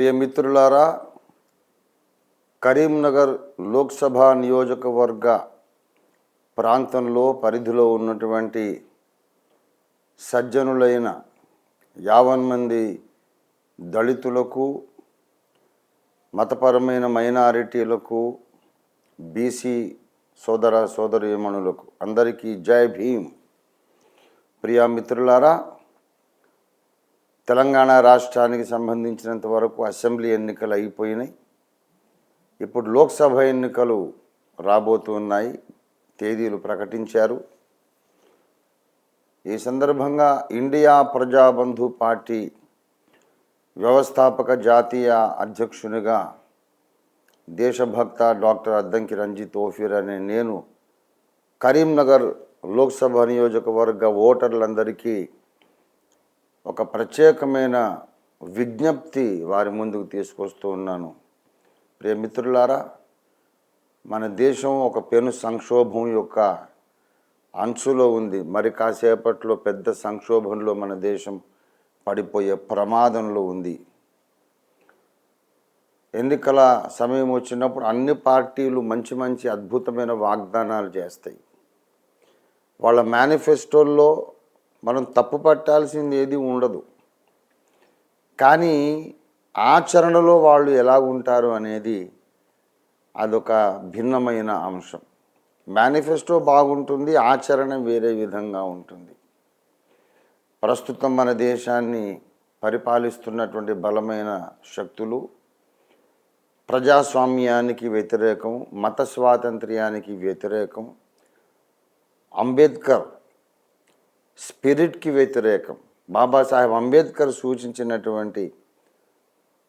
ప్రియమిత్రులారా కరీంనగర్ లోక్సభ నియోజకవర్గ ప్రాంతంలో పరిధిలో ఉన్నటువంటి సజ్జనులైన యావన్ మంది దళితులకు మతపరమైన మైనారిటీలకు బీసీ సోదర సోదరీమణులకు అందరికీ జై భీమ్. ప్రియా మిత్రులారా తెలంగాణ రాష్ట్రానికి సంబంధించినంత వరకు అసెంబ్లీ ఎన్నికలు అయిపోయినాయి. ఇప్పుడు లోక్సభ ఎన్నికలు రాబోతున్నాయి తేదీలు ప్రకటించారు. ఈ సందర్భంగా ఇండియా ప్రజాబంధు పార్టీ వ్యవస్థాపక జాతీయ అధ్యక్షునిగా దేశభక్త డాక్టర్ అద్దంకి రంజిత్ ఓఫీర్ అనే నేను కరీంనగర్ లోక్సభ నియోజకవర్గ ఓటర్లందరికీ ఒక ప్రత్యేకమైన విజ్ఞప్తి వారి ముందుకు తీసుకొస్తూ ఉన్నాను. ప్రియమిత్రులారా మన దేశం ఒక పెను సంక్షోభం యొక్క అంచులో ఉంది. మరి కాసేపట్లో పెద్ద సంక్షోభంలో మన దేశం పడిపోయే ప్రమాదంలో ఉంది. ఎన్నికల సమయం వచ్చినప్పుడు అన్ని పార్టీలు మంచి మంచి అద్భుతమైన వాగ్దానాలు చేస్తాయి. వాళ్ళ మేనిఫెస్టోల్లో మనం తప్పు పట్టాల్సింది ఏది ఉండదు. కానీ ఆచరణలో వాళ్ళు ఎలా ఉంటారు అనేది అదొక భిన్నమైన అంశం. మేనిఫెస్టో బాగుంటుంది ఆచరణ వేరే విధంగా ఉంటుంది. ప్రస్తుతం మన దేశాన్ని పరిపాలిస్తున్నటువంటి బలమైన శక్తులు ప్రజాస్వామ్యానికి వ్యతిరేకం మత స్వాతంత్ర్యానికి వ్యతిరేకం అంబేద్కర్ స్పిరిట్కి వ్యతిరేకం. బాబాసాహెబ్ అంబేద్కర్ సూచించినటువంటి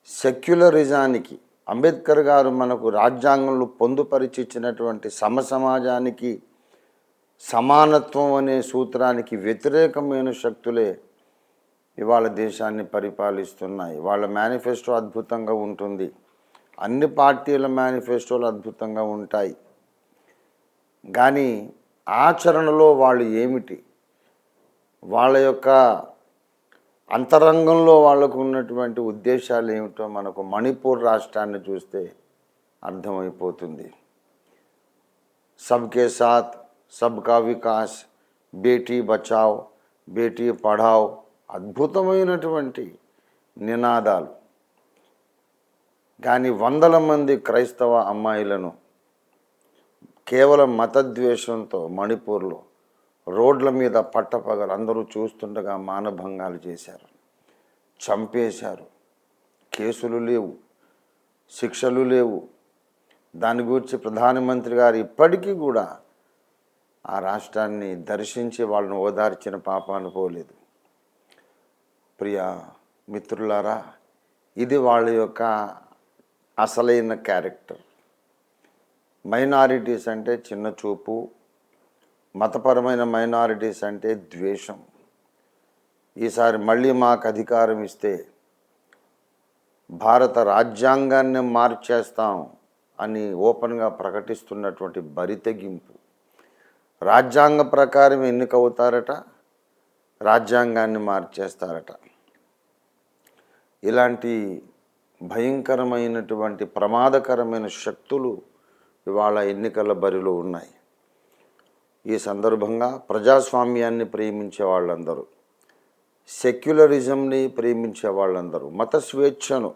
సెక్యులరిజానికి అంబేద్కర్ గారు మనకు రాజ్యాంగంలో పొందుపరిచి ఇచ్చినటువంటి సమసమాజానికి సమానత్వం అనే సూత్రానికి వ్యతిరేకమైన శక్తులే ఇవాళ దేశాన్ని పరిపాలిస్తున్నాయి. వాళ్ళ మేనిఫెస్టో అద్భుతంగా ఉంటుంది. అన్ని పార్టీల మేనిఫెస్టోలు అద్భుతంగా ఉంటాయి. కానీ ఆచరణలో వాళ్ళు ఏమిటి? వాళ్ళ యొక్క అంతరంగంలో వాళ్ళకు ఉన్నటువంటి ఉద్దేశాలు ఏమిటో మనకు మణిపూర్ రాష్ట్రాన్ని చూస్తే అర్థమైపోతుంది. సబ్కే సాత్ సబ్కా వికాస్ బేటీ బచావ్ బేటీ పఢావ్ అద్భుతమైనటువంటి నినాదాలు. కానీ వందల మంది క్రైస్తవ అమ్మాయిలను కేవలం మతద్వేషంతో మణిపూర్లో రోడ్ల మీద పట్టపగలు అందరూ చూస్తుండగా మానభంగాలు చేశారు. చంపేశారు. కేసులు లేవు. శిక్షలు లేవు. దాని గురించి ప్రధానమంత్రి గారు ఇప్పటికీ కూడా ఆ రాష్ట్రాన్ని దర్శించి వాళ్ళని ఓదార్చిన పాపాను పోలేదు ప్రియ మిత్రులారా ఇది వాళ్ళ యొక్క అసలైన క్యారెక్టర్. మైనారిటీస్ అంటే చిన్న చూపు మతపరమైన మైనారిటీస్ అంటే ద్వేషం. ఈసారి మళ్ళీ మాకు అధికారం ఇస్తే భారత రాజ్యాంగాన్ని మార్చేస్తాం అని ఓపెన్గా ప్రకటిస్తున్నటువంటి బరితెగింపు రాజ్యాంగ ప్రకారం ఎన్నికవుతారట రాజ్యాంగాన్ని మార్చేస్తారట. ఇలాంటి భయంకరమైనటువంటి ప్రమాదకరమైన శక్తులు ఇవాళ ఎన్నికల బరిలో ఉన్నాయి. ఈ సందర్భంగా ప్రజాస్వామ్యాన్ని ప్రేమించే వాళ్ళందరూ సెక్యులరిజంని ప్రేమించే వాళ్ళందరూ మత స్వేచ్ఛను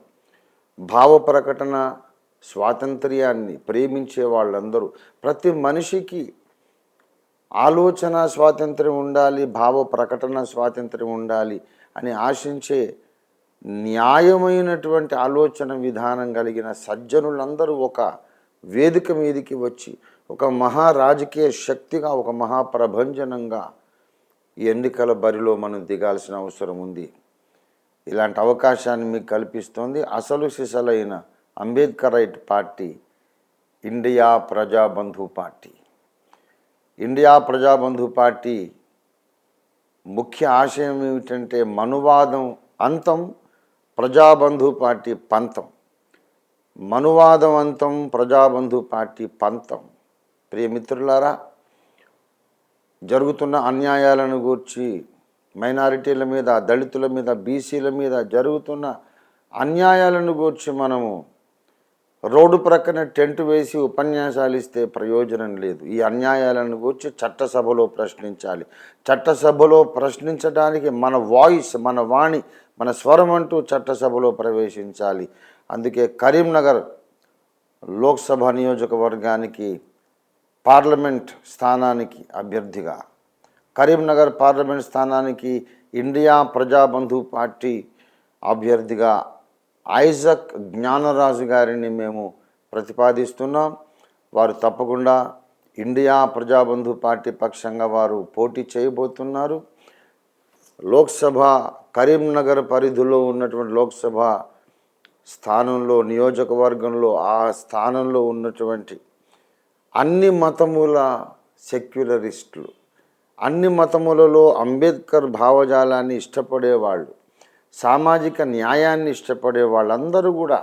భావ ప్రకటన స్వాతంత్ర్యాన్ని ప్రేమించే వాళ్ళందరూ ప్రతి మనిషికి ఆలోచన స్వాతంత్ర్యం ఉండాలి భావ ప్రకటన స్వాతంత్ర్యం ఉండాలి అని ఆశించే న్యాయమైనటువంటి ఆలోచన విధానం కలిగిన సజ్జనులందరూ ఒక వేదిక మీదికి వచ్చి ఒక మహా రాజకీయ శక్తిగా ఒక మహాప్రభంజనంగా ఈ ఎన్నికల బరిలో మనం దిగాల్సిన అవసరం ఉంది. ఇలాంటి అవకాశాన్ని మీకు కల్పిస్తోంది అసలు సిసలైన Ambedkarite party India Prajabandhu party. India Prajabandhu party ముఖ్య ఆశయం ఏమిటంటే మనువాదం అంతం ప్రజాబంధు పార్టీ పంతం. మనువాదం అంతం ప్రజాబంధు పార్టీ పంతం. ప్రియమిత్రులారా జరుగుతున్న అన్యాయాలను గూర్చి మైనారిటీల మీద దళితుల మీద బీసీల మీద జరుగుతున్న అన్యాయాలను గూర్చి మనము రోడ్డు ప్రక్కన టెంట్ వేసి ఉపన్యాసాలు ఇస్తే ప్రయోజనం లేదు. ఈ అన్యాయాలను గూర్చి చట్టసభలో ప్రశ్నించాలి. చట్టసభలో ప్రశ్నించడానికి మన వాయిస్ మన వాణి మన స్వరం అంటూ చట్టసభలో ప్రవేశించాలి. అందుకే కరీంనగర్ లోక్సభ నియోజకవర్గానికి పార్లమెంట్ స్థానానికి అభ్యర్థిగా కరీంనగర్ పార్లమెంట్ స్థానానికి ఇండియా ప్రజాబంధు పార్టీ అభ్యర్థిగా ఐజక్ జ్ఞానరాజు గారిని మేము ప్రతిపాదిస్తున్నాం. వారు తప్పకుండా ఇండియా ప్రజాబంధు పార్టీ పక్షంగా వారు పోటీ చేయబోతున్నారు. లోక్సభ కరీంనగర్ పరిధిలో ఉన్నటువంటి లోక్సభ స్థానంలో నియోజకవర్గంలో ఆ స్థానంలో ఉన్నటువంటి అన్ని మతముల సెక్యులరిస్టులు అన్ని మతములలో అంబేద్కర్ భావజాలాన్ని ఇష్టపడేవాళ్ళు సామాజిక న్యాయాన్ని ఇష్టపడే వాళ్ళందరూ కూడా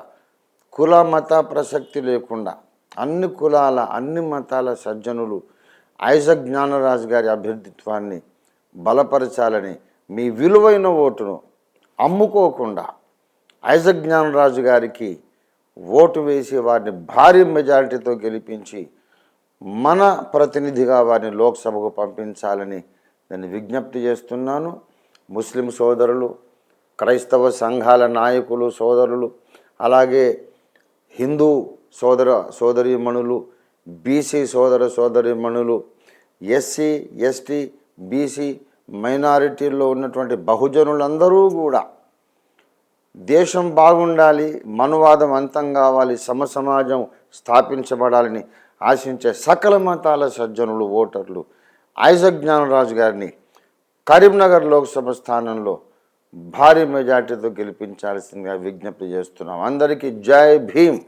కుల మత ప్రసక్తి లేకుండా అన్ని కులాల అన్ని మతాల సజ్జనులు ఐజక్ జ్ఞానరాజు గారి అభ్యర్థిత్వాన్ని బలపరచాలని మీ విలువైన ఓటును అమ్ముకోకుండా ఐజక్ జ్ఞానరాజు గారికి ఓటు వేసి వారిని భారీ మెజారిటీతో గెలిపించి మన ప్రతినిధిగా వారిని లోక్సభకు పంపించాలని నేను విజ్ఞప్తి చేస్తున్నాను. ముస్లిం సోదరులు క్రైస్తవ సంఘాల నాయకులు సోదరులు అలాగే హిందూ సోదర సోదరీమణులు బీసీ సోదర సోదరీమణులు ఎస్సీ ఎస్టీ బీసీ మైనారిటీల్లో ఉన్నటువంటి బహుజనులందరూ కూడా దేశం బాగుండాలి మనువాదం అంతం కావాలి సమసమాజం స్థాపించబడాలని ఆశించే సకల మతాల సజ్జనులు ఓటర్లు ఐజక్ జ్ఞానరాజు గారిని కరీంనగర్ లోక్సభ స్థానంలో భారీ మెజార్టీతో గెలిపించాల్సిందిగా విజ్ఞప్తి చేస్తున్నాం. అందరికీ జై భీమ్!